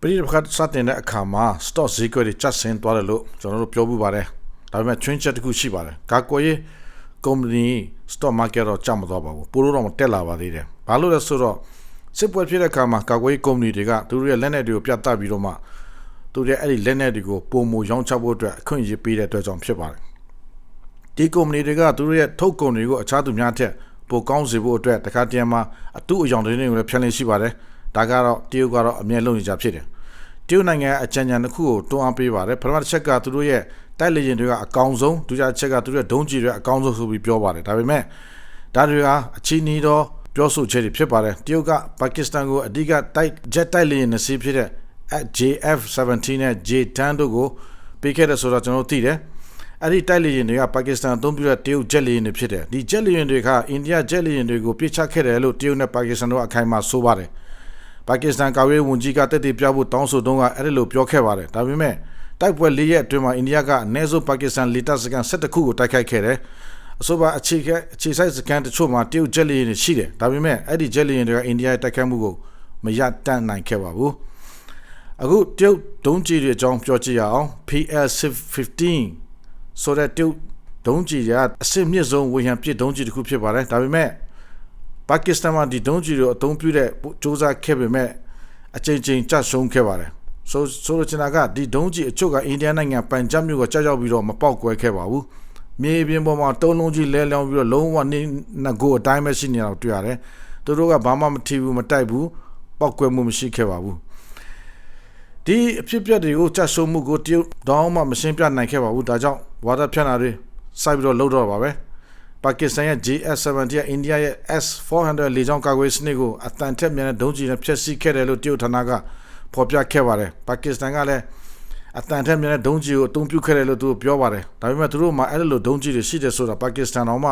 ပရိပခတ်စတင်တဲ့အခါမှာ stock ဈေးကွက်တွေကျဆင်းသွားတယ်လို့ကျွန်တော်တို့ပြောမှုပါတယ်ဒါပေမဲ့ trend check တစ်ခုရှိပါတယ်ကာကွယ်ရေး company stock market တော့ကျမသွားပါဘူးပိုလို့တော့မတက်လာပါသေးတယ်ဘာလို့လဲဆိုတော့စစ်ပွဲဖြစ်တဲ့အခါမှာကာကွယ်ရေး company တွေကသူတို့ရဲ့လက်နက်တွေကိုပြတ်တက်ပြီးတော့မှသူတို့ရဲ့အဲ့ဒီလက်နက်တွေကိုပုံမရောင်းချဖို့အတွက်အခွင့်အရေးပေးတဲ့အတွက်ကြောင့်ဖြစ်ပါတယ်ဒီ company တွေကသူတို့ရဲ့ထုတ်ကုန်တွေကိုအခြားသူများထက်ပိုကောင်းစေဖို့အတွက်တခါတည်းမှာအတူအယောင်တွေနဲ့လည်းဖြန့်လင်းရှိပါတယ် ဒါကတော့တရုတ်ကတော့အမြဲလုံးနေကြဖြစ်တယ်တရုတ်နိုင်ငံအကြံဉာဏ်တစ်ခုကိုတွန်းအားပေးပါတယ်ပထမတစ်ချက်ကသူတို့ရဲ့တိုက်လေရင်တွေကအကောင်ဆုံးဒုတိယချက်ကသူတို့ရဲ့ဒုံးကျည်တွေအကောင်ဆုံးဆိုပြီးပြောပါတယ်ဒါပေမဲ့ဒါတွေကအချီနီတော့ပြောဆိုချက်တွေဖြစ်ပါတယ်တရုတ်ကပါကစ္စတန်ကိုအဓိကတိုက်ဂျက်တိုက်လေရင်နှစ်စီးဖြစ်တဲ့ JF-17 နဲ့ J-10 တို့ကိုပေးခဲ့တယ်ဆိုတော့ကျွန်တော်သိတယ်အဲ့ဒီတိုက်လေယာဉ်တွေကပါကစ္စတန်အသုံးပြုတဲ့တရုတ်ဂျက်လေယာဉ်တွေဖြစ်တယ်ဒီဂျက်လေယာဉ်တွေကအိန္ဒိယဂျက်လေယာဉ်တွေကိုပြစ်ချခဲ့တယ်လို့တရုတ်နဲ့ပါကစ္စတန်တို့အခိုင်အမာဆိုပါတယ် ပါကစ္စတန်ကာဝေးဝန်ကြီးကတက်တည်ပြဖို့တောင်းဆိုတုန်းကအဲ့ဒီလိုပြောခဲ့ပါတယ်ဒါပေမဲ့တိုက်ပွဲ၄ရက်အတွင်းမှာအိန္ဒိယကအနည်းဆုံးပါကစ္စတန်လေတပ်စကန်၁၁ခုကိုတိုက်ခိုက်ခဲ့တယ်အဆိုပါအခြေခဲအခြေဆိုင်စကန်တချို့မှာတရုတ်ဂျက်လေယာဉ်တွေရှိတယ်ဒါပေမဲ့အဲ့ဒီဂျက်လေယာဉ်တွေကအိန္ဒိယရဲ့တိုက်ခိုက်မှုကိုမရတတ်နိုင်ခဲ့ပါဘူးအခုတရုတ်ဒုံးကျည်တွေအကြောင်းပြောကြည့်ရအောင် PL15 ဆိုတဲ့တရုတ်ဒုံးကျည်ကအစစ်မြင့်ဆုံးဝေဟန်ပစ်ဒုံးကျည်တစ်ခုဖြစ်ပါတယ်ဒါပေမဲ့ ပါကစ္စတန်မှာဒီဒုံးကျည်တွေအသုံးပြုတဲ့စ조사ခဲ့ပေမဲ့အချိန်ချင်းကြရှုံးခဲ့ပါတယ်ဆိုဆိုလိုချင်တာကဒီဒုံးကျည်အချို့ကအိန္ဒိယနိုင်ငံပန်ဂျပ်မြို့ကကြောက်ရောက်ပြီးတော့မပေါက်ကွဲခဲ့ပါဘူးမြေပြင်ပေါ်မှာတုံးလုံးကြီးလဲလောင်းပြီးတော့လုံးဝနေငကိုအတိုင်းပဲရှိနေတာတွေ့ရတယ်သူတို့ကဘာမှမထီဘူးမတိုက်ဘူးပေါက်ကွဲမှုမရှိခဲ့ပါဘူးဒီအဖြစ်ပြက်တွေကိုကြဆုံမှုကိုတရုတ်တောင်းမှမရှင်းပြနိုင်ခဲ့ပါဘူးဒါကြောင့်ဝါဒဖြန့်တာတွေစိုက်ပြီးတော့လှုပ်တော့ပါပဲ ပါကစ္စတန်ရဲ့ JS70 ရဲ့အိန္ဒိယရဲ့ S400 လေကြောင်းကာကွယ်စနစ်ကိုအတန်ထက်မြန်တဲ့ဒုံးကျည်နဲ့ဖျက်ဆီးခဲ့တယ်လို့တရုတ်ဌာနကဖော်ပြခဲ့ပါတယ်ပါကစ္စတန်ကလည်းအတန်ထက်မြန်တဲ့ဒုံးကျည်ကိုအသုံးပြုခဲ့တယ်လို့သူပြောပါတယ်ဒါပေမဲ့သူတို့မှာအဲ့လိုဒုံးကျည်တွေရှိတယ်ဆိုတာပါကစ္စတန်တော့မှ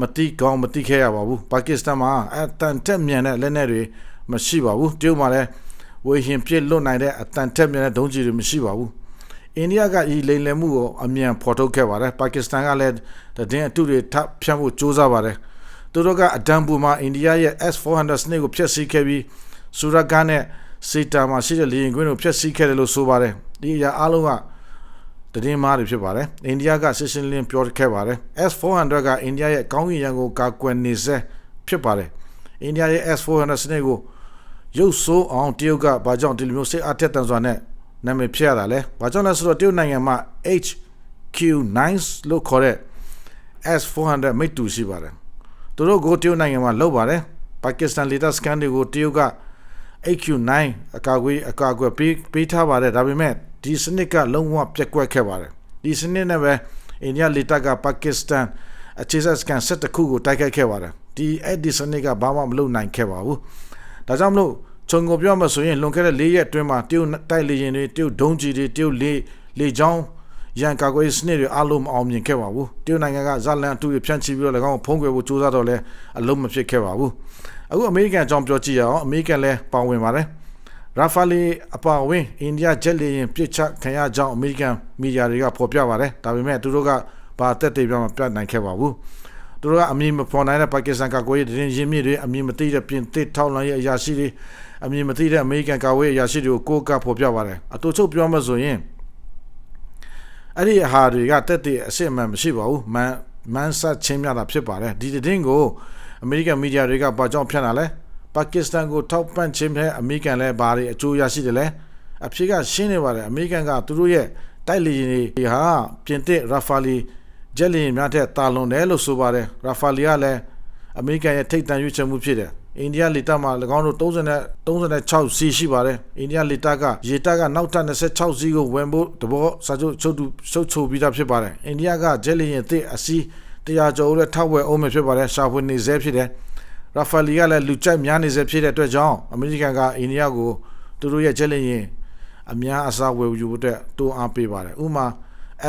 မတိကောင်းမတိခဲ့ရပါဘူးပါကစ္စတန်မှာအတန်ထက်မြန်တဲ့လက်နက်တွေမရှိပါဘူးတရုတ်မှာလည်းဝေဟင်ပြစ်လွတ်နိုင်တဲ့အတန်ထက်မြန်တဲ့ဒုံးကျည်တွေမရှိပါဘူး အိန္ဒိယကဤလိမ်လည်မှုကိုအမြန်ဖော်ထုတ်ခဲ့ပါတယ်ပါကစ္စတန်ကလည်းတည်င်းအတုတွေထပ်ဖြန့်ဖို့ကြိုးစားပါတယ်သူတို့ကအဒံပူမှာအိန္ဒိယရဲ့ S400 စနစ်ကိုဖျက်ဆီးခဲ့ပြီးစူရဂန်နဲ့စီတာမှာရှိတဲ့လေယာဉ်ကွင်းကိုဖျက်ဆီးခဲ့တယ်လို့ဆိုပါတယ်ဒီအရာအလုံးကတည်င်းမားတွေဖြစ်ပါတယ်အိန္ဒိယကရှင်းရှင်းလင်းပြောခဲ့ပါတယ် S400 ကအိန္ဒိယရဲ့ကောင်းကင်ရန်ကိုကာကွယ်နေစေဖြစ်ပါတယ်အိန္ဒိယရဲ့ S400 စနစ်ကိုရုပ်ဆိုးအောင်တရုတ်ကဘာကြောင့်ဒီလိုမျိုးစိတ်အထက်တန်စွာနဲ့ နာမည်ဖြစ်ရတာလဲဘာကြောင့်လဲဆိုတော့တရုတ်နိုင်ငံမှာ HQ9 လို့ခေါ်တဲ့ S400 မိတ်တူရှိပါတယ်သူတို့ကိုတရုတ်နိုင်ငံမှာလောက်ပါတယ်ပါကစ္စတန်လေတပ်စကန်တွေကိုတရုတ်က HQ9 အကာအကွယ်အကာအကွယ်ပေးပေးထားပါတယ်ဒါပေမဲ့ဒီစနစ်ကလုံးဝပြက်ကွက်ခဲ့ပါတယ်ဒီစနစ်နဲ့ပဲအိန္ဒိယလေတပ်ကပါကစ္စတန်အခြေစိုက်စကန်7ခုကိုတိုက်ခိုက်ခဲ့ပါတယ်ဒီအဲ့ဒီစနစ်ကဘာမှမလုပ်နိုင်ခဲ့ပါဘူးဒါကြောင့်မလို့ ခြုံကိုပြောမှဆိုရင်လွန်ခဲ့တဲ့၄ရက်အတွင်းမှာတရုတ်တိုက်လေရင်တွေတရုတ်ဒုံးကြီးတွေတရုတ်လေလေချောင်းရန်ကာကွယ်စနစ်တွေအလုံးမအောင်မြင်ခဲ့ပါဘူးတရုတ်နိုင်ငံကဇာလန်အတူဖြန့်ချီပြီးတော့၎င်းဖုံးကွယ်ဖို့ကြိုးစားတော့လဲအလုံးမဖြစ်ခဲ့ပါဘူးအခုအမေရိကန်အကြောင်းပြောကြည့်ရအောင်အမေရိကန်လည်းပါဝင်ပါတယ်ရာဖာလီအပါဝင်အိန္ဒိယဂျက်လေယာဉ်ပြစ်ချခံရကြောင်းအမေရိကန်မီဒီယာတွေကဖော်ပြပါတယ်ဒါပေမဲ့သူတို့ကဘာတက်တေးပြမပြနိုင်ခဲ့ပါဘူး သူတို့ကအမည်မဖော်နိုင်တဲ့ပါကစ္စတန်ကကိုယ်ရေးရင်းမြစ်တွေအမည်မသိတဲ့ပြင်သစ်ထောက်လှမ်းရေးအရာရှိတွေအမည်မသိတဲ့အမေရိကန်ကာဝေးအရာရှိတွေကိုကိုးကပ်ဖော်ပြပါတယ်အတူချုပ်ပြောမှဆိုရင်အဲ့ဒီအဟာတွေကတက်တဲ့အစ်အမှန်မရှိပါဘူးမန်မန်ဆတ်ချင်းမြတာဖြစ်ပါတယ်ဒီတဲ့င်းကိုအမေရိကန်မီဒီယာတွေကဘာကြောင့်ဖြန့်တာလဲပါကစ္စတန်ကိုထောက်ပံ့ခြင်းနဲ့အမေရိကန်လည်းဘာတွေအကျိုးရရှိတယ်လဲအဖြစ်ကရှင်းနေပါတယ်အမေရိကန်ကသူတို့ရဲ့တိုက်လေယာဉ်တွေဟာပြင်သစ်ရာဖာလီ ဂျက်လီများထက်တာလွန်တယ်လို့ဆိုပါတယ်ရာဖာလီကလည်းအမေရိကန်ရဲ့ထိပ်တန်းရွေးချယ်မှုဖြစ်တယ်အိန္ဒိယလေတပ်မှာ၎င်းတို့30 36စီရှိပါတယ်အိန္ဒိယလေတပ်ကရေတပ်ကနောက်ထပ်26စီကိုဝင်ဖို့တဘောစာချုပ်ချုပ်တူချုပ်ချိုပြီးသားဖြစ်ပါတယ်အိန္ဒိယကဂျက်လီရင်အသစ်အစီးတရားကျော်တဲ့ထောက်ဝယ်အောင်မယ်ဖြစ်ပါတယ်ရှာဖွေနေစေဖြစ်တယ်ရာဖာလီကလည်းလူကြိုက်များနေစေဖြစ်တဲ့အတွက်ကြောင့်အမေရိကန်ကအိန္ဒိယကိုသူတို့ရဲ့ဂျက်လီရင်အများအစားဝယ်ယူဖို့အတွက်တိုးအားပေးပါတယ်ဥပမာ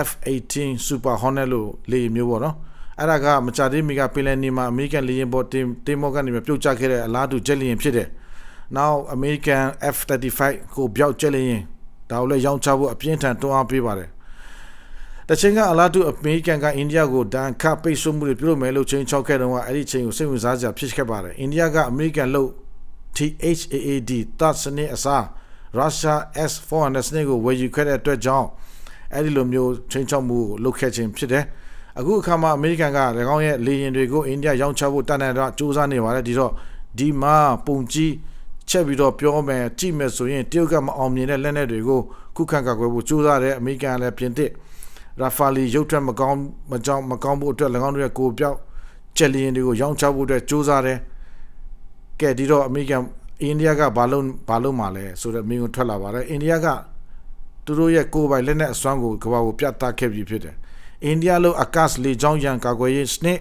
F18 Super Hornet လို့လေယာဉ်မျိုးပေါ့နော်အဲ့ဒါကမကြသေးမီကပင်လယ်နီမှာအမေရိကန်လေယာဉ်ပေါ်တင်တင်မော့ကနေပြုတ်ကျခဲ့တဲ့အလားတူဂျက်လေယာဉ်ဖြစ်တယ်။ Now American F35 ကိုပြောက်ဂျက်လေယာဉ်ဒါကိုလည်းရောင်းချဖို့အပြင်းထန်တွန်းအားပေးပါတယ်။တချိန်ကအလားတူအမေရိကန်ကအိန္ဒိယကိုဒဏ်ခတ်ပိတ်ဆို့မှုတွေပြုလုပ်မယ်လို့ချိန်ချောက်ခဲ့တော့အဲ့ဒီချိန်ကိုစိတ်ဝင်စားစရာဖြစ်ခဲ့ပါတယ်။အိန္ဒိယကအမေရိကန်လို့ THAAD သတ်စနစ်အစား Russia S400 စနစ်ကိုဝယ်ယူခဲ့တဲ့အတွက်ကြောင့် အဲ့ဒီလိုမျိုးချိန်ချောက်မှုကိုလုပ်ခဲ့ခြင်းဖြစ်တယ်အခုအခါမှာအမေရိကန်က၎င်းရဲ့လေယာဉ်တွေကိုအိန္ဒိယရောင်းချဖို့တန်တန်တော့စူးစမ်းနေပါတယ်ဒီတော့ဒီမှာပုံကြီးချက်ပြီးတော့ပြောမယ်ကြည့်မယ်ဆိုရင်တရုတ်ကမအောင်မြင်တဲ့လက်နက်တွေကိုခုခံကာကွယ်ဖို့စူးစမ်းတယ်အမေရိကန်လည်းပြင်သစ်ရာဖာလီရုပ်ထွက်မကောင်းမကြောင်းမကောင်းဖို့အတွက်၎င်းတို့ရဲ့ကိုပြောက်ချက်လီယင်တွေကိုရောင်းချဖို့အတွက်စူးစမ်းတယ်ကဲဒီတော့အမေရိကန်အိန္ဒိယကဘာလို့ဘာလို့မှလဲဆိုတော့မင်းကိုထွက်လာပါတယ်အိန္ဒိယက သူတို့ရဲ့ကိုယ်ပိုင်လက်နက်အစွမ်းကိုကမ္ဘာကိုပြသခဲ့ပြီးဖြစ်တယ်အိန္ဒိယလိုအကတ်လေကြောင်းရန်ကာကွယ်ရေးစနစ်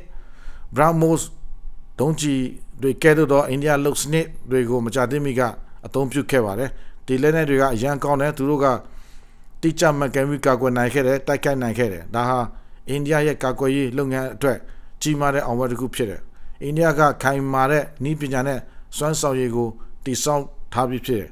BrahMos ဒုံးကျည်တွေကဲ့သို့သောအိန္ဒိယလုတ်စနစ်တွေကိုမကြသေးမီကအသုံးပြုခဲ့ပါတယ်ဒီလက်နက်တွေကအရန်ကောင်းတယ်သူတို့ကတိကျမှကန်ပြီးကာကွယ်နိုင်ခဲ့တယ်တိုက်ခိုက်နိုင်ခဲ့တယ်ဒါဟာအိန္ဒိယရဲ့ကာကွယ်ရေးလုပ်ငန်းအတွက်ကြီးမားတဲ့အောင်ပွဲတစ်ခုဖြစ်တယ်အိန္ဒိယကခိုင်မာတဲ့နည်းပညာနဲ့စွမ်းဆောင်ရည်ကိုတည်ဆောက်ထားပြီးဖြစ်တယ်